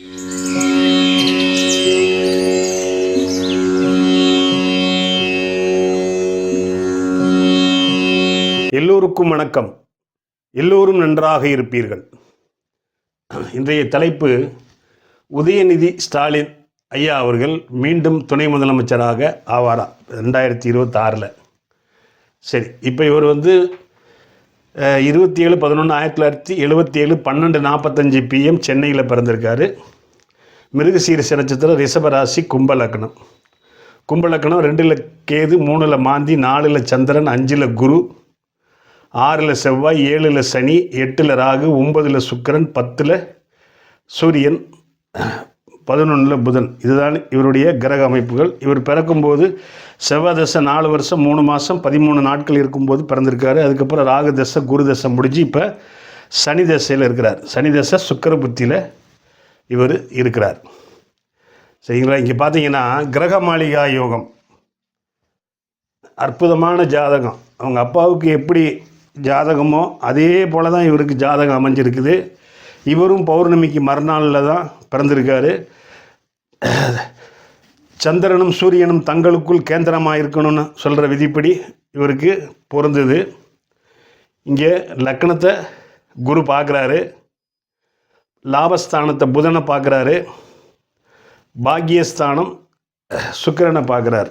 எல்லோருக்கும் வணக்கம். எல்லோரும் நன்றாக இருப்பீர்கள். இன்றைய தலைப்பு உதயநிதி ஸ்டாலின் ஐயா அவர்கள் மீண்டும் துணை முதலமைச்சராக ஆவாரா? ரெண்டாயிரத்தி இருபத்தாறில். சரி இப்போ இவர் வந்து இருபத்தி ஏழு பதினொன்று ஆயிரத்தி தொள்ளாயிரத்தி எழுபத்தி ஏழு பன்னெண்டு நாற்பத்தஞ்சு பிஎம் சென்னையில் பிறந்திருக்காரு. மிருகசீரிச நட்சத்திரம் ரிஷபராசி கும்பலக்கணம் கும்பலக்கணம் ரெண்டில் கேது மூணில் மாந்தி நாலில் சந்திரன் அஞ்சில் குரு ஆறில் செவ்வாய் ஏழில் சனி எட்டில் ராகு ஒன்பதில் சுக்கிரன் பத்தில் சூரியன். பதினொன்றில் புதன். இதுதான் இவருடைய கிரக அமைப்புகள். இவர் பிறக்கும்போது செவ்வாய் தசை நாலு வருஷம் மூணு மாதம் பதிமூணு நாட்கள் இருக்கும்போது பிறந்திருக்காரு. அதுக்கப்புறம் ராகு தசை குரு தசை முடிஞ்சு இப்போ சனி தசையில் இருக்கிறார். சனி தசை சுக்கர புத்தியில் இவர் இருக்கிறார். சரிங்களா? இங்கே பார்த்தீங்கன்னா கிரக மாளிகா யோகம். அற்புதமான ஜாதகம். அவங்க அப்பாவுக்கு எப்படி ஜாதகமோ அதே போல் தான் இவருக்கு ஜாதகம் அமைஞ்சிருக்குது. இவரும் பௌர்ணமிக்கு மறுநாளில் தான் பிறந்திருக்காரு. சந்திரனும் சூரியனும் தங்களுக்குள் கேந்திரமாக இருக்கணும்னு சொல்கிற விதிப்படி இவருக்கு பொருந்தது. இங்கே லக்னத்தை குரு பார்க்குறாரு. லாபஸ்தானத்தை புதனை பார்க்குறாரு. பாக்கியஸ்தானம் சுக்கிரனை பார்க்குறாரு.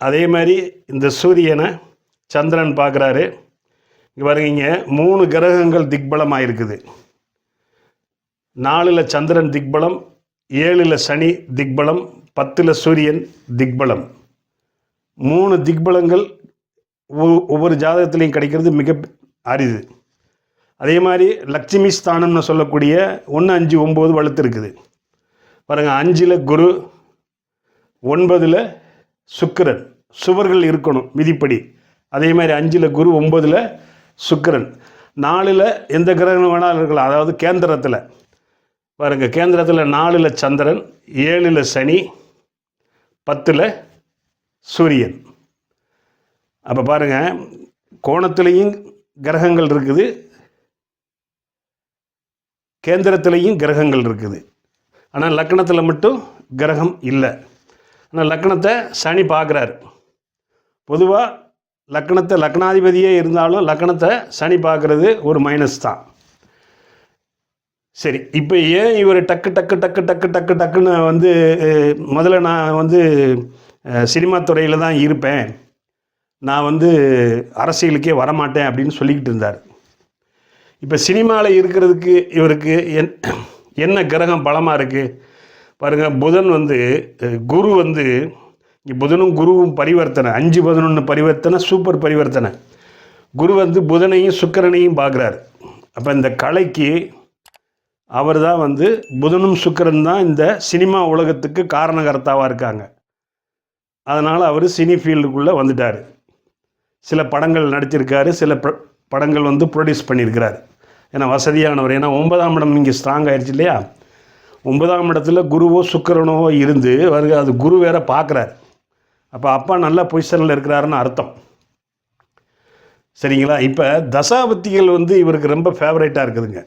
அதே மாதிரி இந்த சூரியனை சந்திரன் பார்க்குறாரு. இங்கே பாருங்க இங்கே மூணு கிரகங்கள் திக்பலமாக இருக்குது நாலில் சந்திரன் திக்பலம் ஏழில் சனி திக்பலம் பத்தில் சூரியன் திக்பலம். மூணு திக்பலங்கள் ஒ- ஒவ்வொரு ஜாதகத்துலேயும் கிடைக்கிறது மிக அரிது. அதே மாதிரி லட்சுமி ஸ்தானம்னு சொல்லக்கூடிய ஒன்று அஞ்சு ஒம்பது வலுத்து இருக்குது. பாருங்கள் அஞ்சில் குரு ஒன்பதில் சுக்கிரன். சுவர்கள் இருக்கணும் விதிப்படி அதே மாதிரி அஞ்சில் குரு ஒம்பதில் சுக்கிரன். நாலில் எந்த கிரகம் வேணாலும் இருக்கலாம் அதாவது கேந்திரத்தில். பாருங்க கேந்திரத்தில் நாலில் சந்திரன் ஏழில் சனி பத்தில் சூரியன். அப்போ பாருங்க கோணத்துலேயும் கிரகங்கள் இருக்குது கேந்திரத்திலையும் கிரகங்கள் இருக்குது. ஆனால் லக்னத்தில் மட்டும் கிரகம் இல்லை. ஆனால் லக்னத்தை சனி பார்க்குறாரு. பொதுவாக லக்னத்தை லக்னாதிபதியே இருந்தாலும் லக்னத்தை சனி பார்க்குறது ஒரு மைனஸ் தான். சரி இப்போ ஏன் இவர் டக்கு டக்கு டக்கு டக்கு டக்கு டக்குன்னு வந்து முதல்ல நான் வந்து சினிமா துறையில் தான் இருப்பேன். நான் வந்து அரசியலுக்கே வரமாட்டேன் அப்படின்னு சொல்லிக்கிட்டு இருந்தார். இப்போ சினிமாவில் இருக்கிறதுக்கு இவருக்கு என் என்ன கிரகம் பலமாக இருக்குது பாருங்கள் புதன் வந்து குரு வந்து இங்கே புதனும் குருவும் பரிவர்த்தனை அஞ்சு பதினொன்று பரிவர்த்தனை சூப்பர் பரிவர்த்தனை. குரு வந்து புதனையும் சுக்கரனையும் பார்க்குறாரு. அப்போ இந்த கலைக்கு அவர் தான் வந்து புதனும் சுக்கிரன் தான் இந்த சினிமா உலகத்துக்கு காரணகர்த்தாவாக இருக்காங்க. அதனால் அவர் சினி ஃபீல்டுக்குள்ளே வந்துட்டார். சில படங்கள் நடிச்சிருக்காரு சில படங்கள் வந்து ப்ரொடியூஸ் பண்ணியிருக்கிறார். ஏன்னா வசதியானவர் ஏன்னா ஒன்பதாம் இடம் இங்கே ஸ்ட்ராங் ஆயிடுச்சு இல்லையா? ஒன்பதாம் இடத்துல குருவோ சுக்கரனோ இருந்து அவருக்கு அது குரு வேற பார்க்குறாரு அப்போ அப்பா நல்ல பொசிஷனில் இருக்கிறாருன்னு அர்த்தம். சரிங்களா? இப்போ தசாபத்திகள் வந்து இவருக்கு ரொம்ப ஃபேவரேட்டாக இருக்குதுங்க.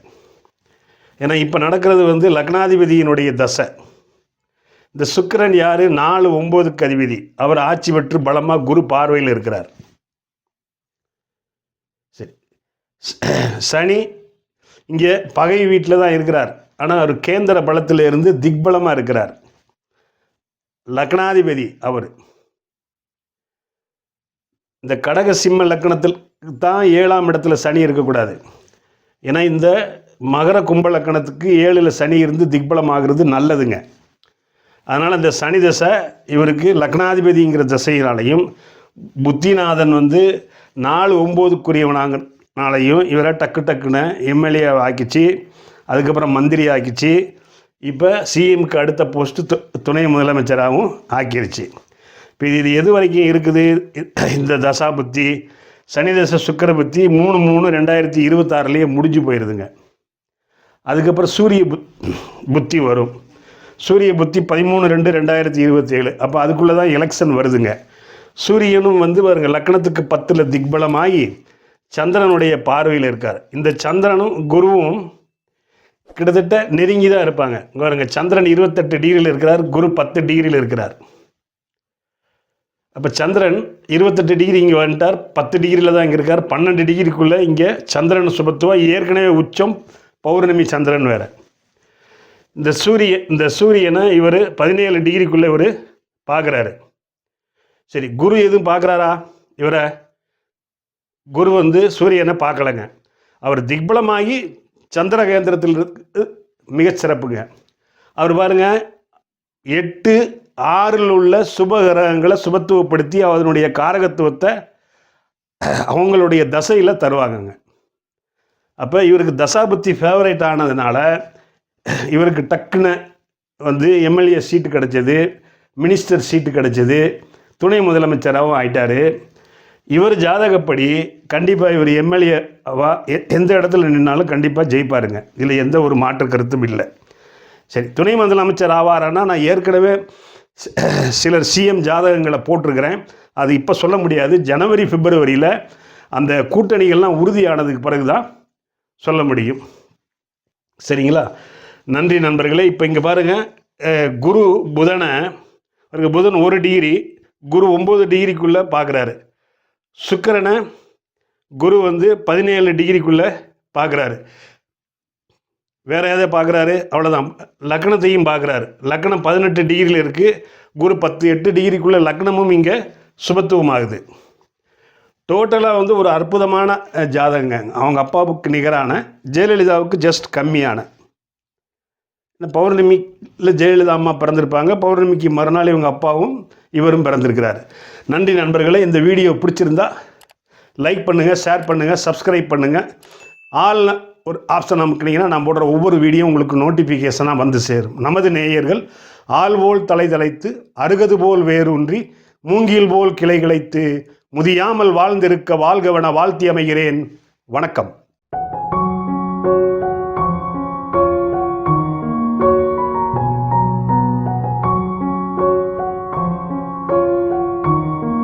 ஏன்னா இப்போ நடக்கிறது வந்து லக்னாதிபதியினுடைய தசை. இந்த சுக்கிரன் யார்? நாலு ஒம்போதுக்கு அதிபதி. அவர் ஆட்சி பெற்று பலமாக குரு பார்வையில் இருக்கிறார். சரி. சனி இங்கே பகை வீட்டில் தான் இருக்கிறார். ஆனால் அவர் கேந்திர பலத்தில் இருந்து திக்பலமாக இருக்கிறார். லக்னாதிபதி அவர். இந்த கடக சிம்ம லக்கணத்தில் தான் ஏழாம் இடத்துல சனி இருக்கக்கூடாது. ஏன்னா இந்த மகர கும்பலக்கணத்துக்கு ஏழில் சனி இருந்து திக்பலம் ஆகிறது நல்லதுங்க. அதனால் இந்த சனி தசை இவருக்கு லக்னாதிபதிங்கிற திசையினாலையும் புத்திநாதன் வந்து நாலு ஒம்போதுக்குரியவனாங்கனாலையும் இவரை டக்கு டக்குன்னு எம்எல்ஏ ஆக்கிச்சு அதுக்கப்புறம் மந்திரி ஆக்கிச்சு இப்போ சிஎம்க்கு அடுத்த போஸ்ட்டு துணை முதலமைச்சராகவும் ஆக்கிருச்சு. இப்போ இது எது வரைக்கும் இருக்குது? இந்த தசா புத்தி சனி தசை சுக்கர புத்தி மூணு மூணு ரெண்டாயிரத்தி இருபத்தாறுலேயே முடிஞ்சு போயிடுதுங்க அதுக்கப்புறம் சூரிய புத் புத்தி வரும். சூரிய புத்தி பதிமூணு ரெண்டு ரெண்டாயிரத்தி இருபத்தேழு. அப்போ அதுக்குள்ளே தான் எலெக்ஷன் வருதுங்க. சூரியனும் வந்து பாருங்க லக்னத்துக்கு பத்தில் திக்பலமாகி சந்திரனுடைய பார்வையில் இருக்கார். இந்த சந்திரனும் குருவும் கிட்டத்தட்ட நெருங்கி தான் இருப்பாங்க பாருங்க சந்திரன் இருபத்தெட்டு டிகிரியில் இருக்கிறார் குரு பத்து டிகிரியில் இருக்கிறார். அப்போ சந்திரன் இருபத்தெட்டு டிகிரி இங்கே வந்துட்டார் பத்து டிகிரியில் தான் இங்கே இருக்கார். பன்னெண்டு டிகிரிக்குள்ளே இங்கே சந்திரன் சுபத்துவம் ஏற்கனவே உச்சம் பௌர்ணமி சந்திரன் வேறு. இந்த சூரிய இந்த சூரியனை இவர் பதினேழு டிகிரிக்குள்ளே இவர் பார்க்குறாரு. சரி குரு எதுவும் பார்க்குறாரா? இவரை குரு வந்து சூரியனை பார்க்கலங்க. அவர் திக்பலமாகி சந்திரகேந்திரத்தில் இருக்கு மிகச்சிறப்புங்க அவர் பாருங்க எட்டு ஆறில் உள்ள சுப கிரகங்களை சுபத்துவப்படுத்தி அதனுடைய காரகத்துவத்தை அவங்களுடைய தசையில் தருவாங்கங்க. அப்போ இவருக்கு தசாபுத்தி ஃபேவரேட் ஆனதுனால இவருக்கு டக்குன்னு வந்து எம்எல்ஏ சீட்டு கிடைச்சது மினிஸ்டர் சீட்டு கிடைச்சது துணை முதலமைச்சராகவும் ஆயிட்டார். இவர் ஜாதகப்படி கண்டிப்பாக இவர் எம்எல்ஏ எந்த இடத்துல நின்னாலும் கண்டிப்பாக ஜெயிப்பாருங்க. இதில் எந்த ஒரு மாற்று கருத்தும் இல்லை. சரி துணை முதலமைச்சர் ஆவாரானா நான் ஏற்கனவே சிலர் சிஎம் ஜாதகங்களை போட்டிருக்கிறேன். அது இப்போ சொல்ல முடியாது. ஜனவரி பிப்ரவரியில் அந்த கூட்டணிகள்லாம் உறுதியானதுக்கு பிறகு தான் சொல்ல முடியும். சரிங்களா? நன்றி நண்பர்களே இப்போ இங்கே பாருங்கள் குரு புதனை அவருக்கு புதன் ஒரு டிகிரி குரு ஒம்பது டிகிரிக்குள்ளே பார்க்குறாரு சுக்கரனை குரு வந்து பதினேழு டிகிரிக்குள்ளே பார்க்குறாரு வேற எதை பார்க்குறாரு அவ்வளோதான் லக்னத்தையும் பார்க்குறாரு லக்னம் பதினெட்டு டிகிரியில் இருக்குது குரு பத்து எட்டு டிகிரிக்குள்ளே லக்னமும் இங்கே சுபத்துவமாகுது. டோட்டலாக வந்து ஒரு அற்புதமான ஜாதகங்க. அவங்க அப்பாவுக்கு நிகரான ஜெயலலிதாவுக்கு ஜஸ்ட் கம்மியான. இந்த பௌர்ணமியில் ஜெயலலிதா அம்மா பிறந்திருப்பாங்க. பௌர்ணமிக்கு மறுநாள் இவங்க அப்பாவும் இவரும் பிறந்திருக்கிறார். நன்றி நண்பர்களே. இந்த வீடியோ பிடிச்சிருந்தா லைக் பண்ணுங்கள் ஷேர் பண்ணுங்கள் சப்ஸ்கிரைப் பண்ணுங்கள் ஆல் ஒரு ஆப்ஷன் அமுக்குனீங்கன்னா நான் போடுற ஒவ்வொரு வீடியோ உங்களுக்கு நோட்டிஃபிகேஷனாக வந்து சேரும். நமது நேயர்கள் ஆள் போல் தலை தலைத்து அருகது போல் வேரூன்றி மூங்கில் போல் கிளை கிளைத்து முதியாமல் வாழ்ந்திருக்க வாழ்கவன வாழ்த்தி அமைகிறேன். வணக்கம்.